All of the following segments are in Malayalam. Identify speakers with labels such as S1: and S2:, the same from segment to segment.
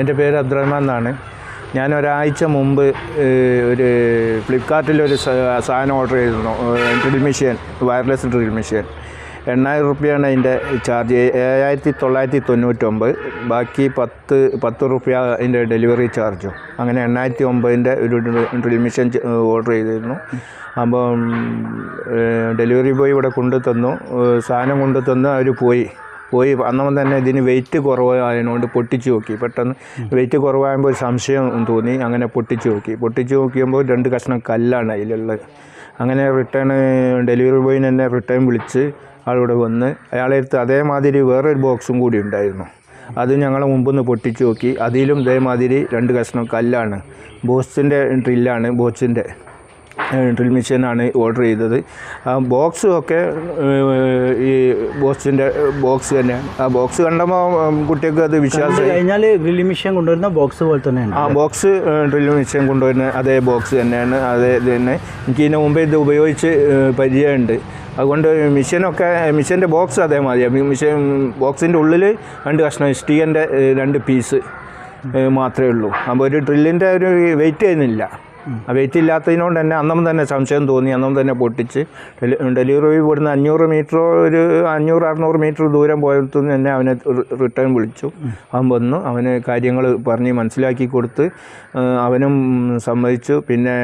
S1: എന്റെ പേര് അബ്ദുറഹ്മാൻ എന്നാണ്. ഞാൻ ഒരാഴ്ച മുമ്പ് ഒരു ഫ്ലിപ്കാർട്ടിൽ ഒരു സാധനം ഓർഡർ ചെയ്തിരുന്നു. Drill machine wireless drill machine. എണ്ണായിരം റുപ്യാണ് അതിന്റെ ചാർജ്. ഏഴായിരത്തി തൊള്ളായിരത്തി തൊണ്ണൂറ്റൊമ്പത്. ബാക്കി പത്ത് പത്ത് റുപ്യ അതിന്റെ ഡെലിവറി ചാർജും. അങ്ങനെ എണ്ണായിരത്തി ഒമ്പതിന്റെ ഒരു ഡ്രിൽ മെഷീൻ ഓർഡർ ചെയ്തിരുന്നു. അപ്പം ഡെലിവറി ബോയ് ഇവിടെ കൊണ്ടു തന്നു സാധനം കൊണ്ടു തന്നു അവർ പോയി. പോയി. അന്നവൻ തന്നെ ഇതിന് വെയിറ്റ് കുറവായതുകൊണ്ട് പൊട്ടിച്ചു നോക്കി. പെട്ടെന്ന് വെയിറ്റ് കുറവാകുമ്പോൾ ഒരു സംശയം തോന്നി. അങ്ങനെ പൊട്ടിച്ചു നോക്കി. പൊട്ടിച്ചു നോക്കിയപ്പോൾ രണ്ട് കഷ്ണം കല്ലാണ് അതിലുള്ളത്. അങ്ങനെ റിട്ടേൺ ഡെലിവറി ബോയിന് എന്നെ റിട്ടേൺ വിളിച്ച് ആളിവിടെ വന്ന് അയാളെ അടുത്ത് അതേമാതിരി വേറൊരു ബോക്സും കൂടി ഉണ്ടായിരുന്നു. അത് ഞങ്ങൾ മുമ്പൊന്ന് പൊട്ടിച്ചു നോക്കി. അതിലും ഇതേമാതിരി രണ്ട് കഷ്ണം കല്ലാണ്. ബോസിന്റെ ഡ്രില്ലാണ് ബോസിന്റെ ഡ്രിൽ മെഷീനാണ് ഓർഡർ ചെയ്തത്. ആ ബോക്സും ഒക്കെ ഈ ബോക്സിന്റെ ബോക്സ് തന്നെയാണ് ആ ബോക്സ് കണ്ടപ്പോൾ കുട്ടികൾക്ക് അത് വിശ്വാസം
S2: കഴിഞ്ഞാൽ ഡ്രിൽ മെഷീൻ കൊണ്ടുവരുന്ന ബോക്സ് പോലെ തന്നെയാണ്.
S1: ആ ബോക്സ് ഡ്രിൽ മെഷീൻ കൊണ്ടുവരുന്ന അതേ ബോക്സ് തന്നെയാണ് അതേ തന്നെ. എനിക്ക് ഇതിന് മുമ്പേ ഇത് ഉപയോഗിച്ച് പരിചയമുണ്ട്. അതുകൊണ്ട് മെഷീനൊക്കെ മെഷീന്റെ ബോക്സ് അതേമാതിരി. മെഷീൻ ബോക്സിന്റെ ഉള്ളിൽ രണ്ട് കഷ്ണം സ്റ്റീലിന്റെ രണ്ട് പീസ് മാത്രമേ ഉള്ളൂ. അപ്പോൾ ഒരു ഡ്രില്ലിന്റെ ഒരു വെയിറ്റ് ചെയ്യുന്നില്ല ആ വെയിറ്റ് ഇല്ലാത്തതിനോണ്ട് തന്നെ അന്നും തന്നെ സംശയം തോന്നി അന്നും തന്നെ പൊട്ടിച്ച്. ഡെലി- ഡെലിവറി ഇവിടുന്ന് അഞ്ഞൂറ് മീറ്റർ ഒരു അഞ്ഞൂറ് അറുന്നൂറ് മീറ്റർ ദൂരം പോയത്തു തന്നെ അവനെ റിട്ടേൺ വിളിച്ചു. അവൻ വന്നു അവന് കാര്യങ്ങൾ പറഞ്ഞ് മനസ്സിലാക്കി കൊടുത്ത് അവനും സമ്മതിച്ചു. പിന്നെ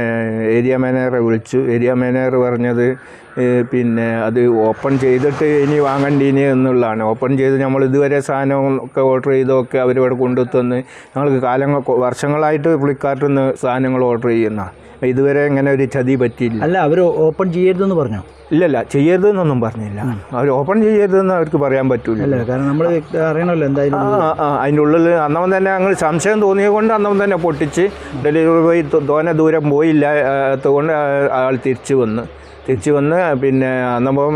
S1: ഏരിയ മാനേജറെ വിളിച്ചു. ഏരിയ മാനേജർ പറഞ്ഞത് പിന്നെ അത് ഓപ്പൺ ചെയ്തിട്ട് ഇനി വാങ്ങണ്ടീനി എന്നുള്ളതാണ്. ഓപ്പൺ ചെയ്ത് നമ്മൾ ഇതുവരെ സാധനം ഒക്കെ ഓർഡർ ചെയ്തൊക്കെ അവരിവിടെ കൊണ്ടുത്തന്ന് ഞങ്ങൾക്ക് കാലങ്ങൾ വർഷങ്ങളായിട്ട് ഫ്ലിപ്കാർട്ടിൽ നിന്ന് സാധനങ്ങൾ ഓർഡർ ചെയ്യുന്ന. ഇതുവരെ ഇങ്ങനെ ഒരു ചതി പറ്റിയില്ല.
S2: അല്ല അവർ ഓപ്പൺ ചെയ്യരുതെന്ന് പറഞ്ഞോ?
S1: ഇല്ലല്ല ചെയ്യരുതെന്നൊന്നും പറഞ്ഞില്ല. അവർ ഓപ്പൺ ചെയ്യരുതെന്ന് അവർക്ക് പറയാൻ പറ്റൂല.
S2: അല്ല കാരണം നമ്മൾ അറിയണമല്ലോ എന്തായാലും
S1: അതിന്റെ ഉള്ളിൽ അന്നവൻ തന്നെ അങ്ങ് സംശയം തോന്നിയത് കൊണ്ട് അന്നവൻ തന്നെ പൊട്ടിച്ച് ഡെലിവറി ബോയ് തോനെ ദൂരം പോയില്ല അതുകൊണ്ട് ആൾ തിരിച്ചു വന്ന്. തിരിച്ചു വന്ന് പിന്നെ അന്നപ്പം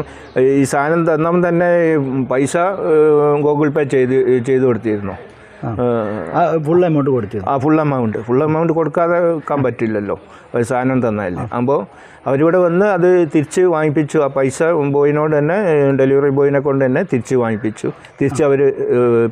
S1: ഈ സാധനം തന്നവൻ തന്നെ പൈസ ഗൂഗിൾ പേ ചെയ്ത് ചെയ്ത് കൊടുത്തിരുന്നു.
S2: ഫുൾ എമൗണ്ട് കൊടുത്തു
S1: ആ ഫുൾ എമൗണ്ട് ഫുൾ എമൗണ്ട് കൊടുക്കാതെ വെക്കാൻ പറ്റില്ലല്ലോ. ഒരു സാധനം തന്നതല്ലേ അപ്പോൾ അവരിവിടെ വന്ന് അത് തിരിച്ച് വാങ്ങിപ്പിച്ചു. ആ പൈസ ബോയിനോട് തന്നെ ഡെലിവറി ബോയിനെ കൊണ്ട് തന്നെ തിരിച്ച് വാങ്ങിപ്പിച്ചു. തിരിച്ച് അവർ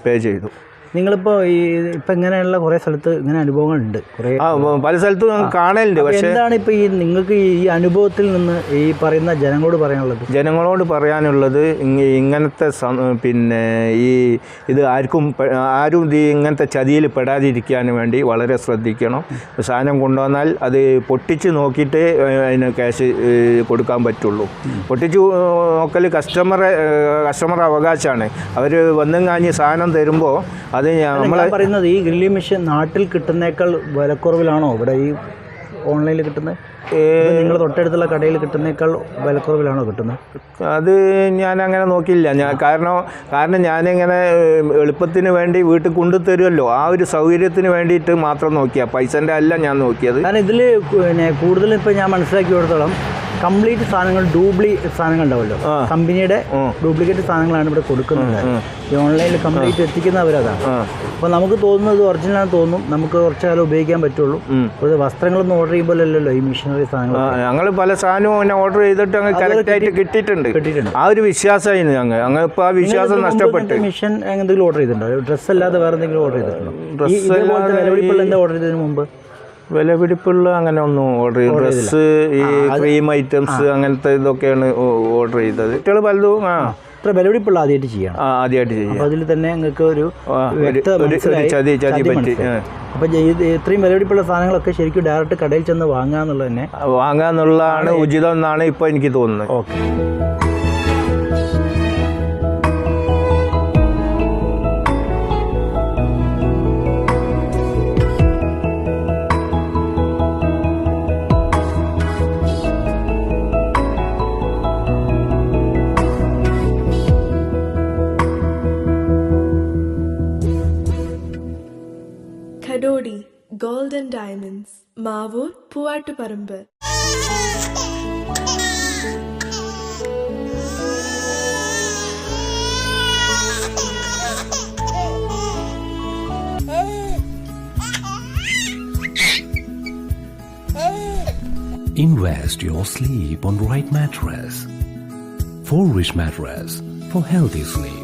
S1: പേ ചെയ്തു.
S2: നിങ്ങളിപ്പോൾ ഈ ഇപ്പം ഇങ്ങനെയുള്ള കുറേ സ്ഥലത്ത് ഇങ്ങനെ അനുഭവങ്ങളുണ്ട്. കുറേ
S1: ആ പല സ്ഥലത്തും കാണലുണ്ട്. പക്ഷേ
S2: എന്താണ് ഇപ്പോൾ ഈ നിങ്ങൾക്ക് ഈ അനുഭവത്തിൽ നിന്ന് ഈ പറയുന്ന ജനങ്ങളോട് പറയാനുള്ളത്?
S1: ജനങ്ങളോട് പറയാനുള്ളത് ഇങ്ങ- ഇങ്ങനത്തെ സം- പിന്നെ ഈ ഇത് ആർക്കും പെ- ആരും ഇത് ഇങ്ങനത്തെ ചതിയിൽ പെടാതിരിക്കാൻ വേണ്ടി വളരെ ശ്രദ്ധിക്കണം. സാധനം കൊണ്ടുവന്നാൽ അത് പൊട്ടിച്ച് നോക്കിയിട്ട് ഏഹ്, അതിന് ക്യാഷ് ഏഹ്, കൊടുക്കാൻ പറ്റുള്ളൂ. പൊട്ടിച്ച് നോക്കൽ കസ്റ്റമറെ കസ്റ്റമർ അവകാശമാണ്. അവർ വന്നും കാഞ്ഞ് സാധനം തരുമ്പോൾ അത് നമ്മളെ
S2: നമ്മൾ പറയുന്നത് ഈ ഗ്രില്ലി മെഷീൻ നാട്ടിൽ കിട്ടുന്നേക്കാൾ വിലക്കുറവിലാണോ? ഇവിടെ ഈ ഓൺലൈനിൽ കിട്ടുന്നത്? നിങ്ങൾ തൊട്ടടുത്തുള്ള കടയിൽ കിട്ടുന്നേക്കാൾ വിലക്കുറവിലാണോ കിട്ടുന്നത്?
S1: അത് ഞാൻ അങ്ങനെ നോക്കിയില്ല. ഞാൻ കാരണം കാരണം ഞാനിങ്ങനെ എളുപ്പത്തിന് വേണ്ടി വീട്ടിൽ കൊണ്ടുതരുമല്ലോ ആ ഒരു സൗകര്യത്തിന് വേണ്ടിയിട്ട് മാത്രം നോക്കിയാൽ പൈസന്റെ അല്ല ഞാൻ നോക്കിയത്.
S2: കാരണം ഇതിൽ പിന്നെ കൂടുതലും ഇപ്പോൾ ഞാൻ മനസ്സിലാക്കി കൊടുത്തോളം കംപ്ലീറ്റ് സാധനങ്ങൾ ഡ്യൂപ്ലി സാധനങ്ങൾ ഉണ്ടാവുമല്ലോ. കമ്പനിയുടെ. ഡ്യൂപ്ലിക്കേറ്റ് സാധനങ്ങളാണ് ഇവിടെ കൊടുക്കുന്നത്. ഈ ഓൺലൈനിൽ കംപ്ലീറ്റ് എത്തിക്കുന്നവരതാണ്
S1: അപ്പൊ
S2: അപ്പോൾ നമുക്ക് തോന്നുന്നത് ഒറിജിനൽ തോന്നും. നമുക്ക് കുറച്ച് കാലം ഉപയോഗിക്കാൻ പറ്റുള്ളൂ.
S1: അത്
S2: ഒരു വസ്ത്രങ്ങളൊന്നും ഓർഡർ അല്ലല്ലോ ഈ മിഷനറി സാധനങ്ങൾ
S1: ഞങ്ങൾ പല സാധനവും ഓർഡർ ചെയ്തിട്ട് അങ്ങ് കറക്റ്റായിട്ട് കിട്ടിയിട്ടുണ്ട്.
S2: കിട്ടിയിട്ടുണ്ട്.
S1: ആ ഒരു വിശ്വാസമായിരുന്നു ഞങ്ങൾ. അങ്ങ് ഇപ്പോൾ ആ വിശ്വാസം നഷ്ടപ്പെട്ടു.
S2: മിഷൻ എന്തെങ്കിലും ഓർഡർ ചെയ്തിട്ടുണ്ടോ? ഡ്രസ്സ് അല്ലാതെ വേറെ എന്തെങ്കിലും ഓർഡർ ചെയ്തിട്ടുണ്ടോ?
S1: ഡ്രസ്സ്
S2: വിലപിടിപ്പുള്ള എന്താ ഓർഡർ ചെയ്തതിന് മുമ്പ്?
S1: വില പിടിപ്പുള്ള അങ്ങനെ ഒന്നും ഓർഡർ ചെയ്തു ഡ്രസ്സ് ഈ ക്രീം ഐറ്റംസ് അങ്ങനത്തെ ഇതൊക്കെയാണ് ഓർഡർ ചെയ്തത്. കുട്ടികൾ പലതും ആ.
S2: ഇത്ര വിലപിടിപ്പുള്ള ആദ്യമായിട്ട് ചെയ്യണം.
S1: ആദ്യമായിട്ട് ചെയ്യാം.
S2: അപ്പോൾ അതിൽ തന്നെ നിങ്ങൾക്ക് ഒരു മനസ്സിലായി. ഇത്രയും വിലപിടിപ്പുള്ള സാധനങ്ങളൊക്കെ ശരിക്കും ഡയറക്റ്റ് കടയിൽ ചെന്ന് വാങ്ങാന്നുള്ളത് തന്നെ
S1: വാങ്ങാന്നുള്ളതാണ് ഉചിതം എന്നാണ് ഇപ്പോൾ എനിക്ക് തോന്നുന്നത്.
S2: Okay.
S3: Rodie, gold and diamonds. Diamonds Puatu பூவாட்டுப்பரம்பு
S4: Invest your sleep on right mattress. Four rich mattress for healthy sleep.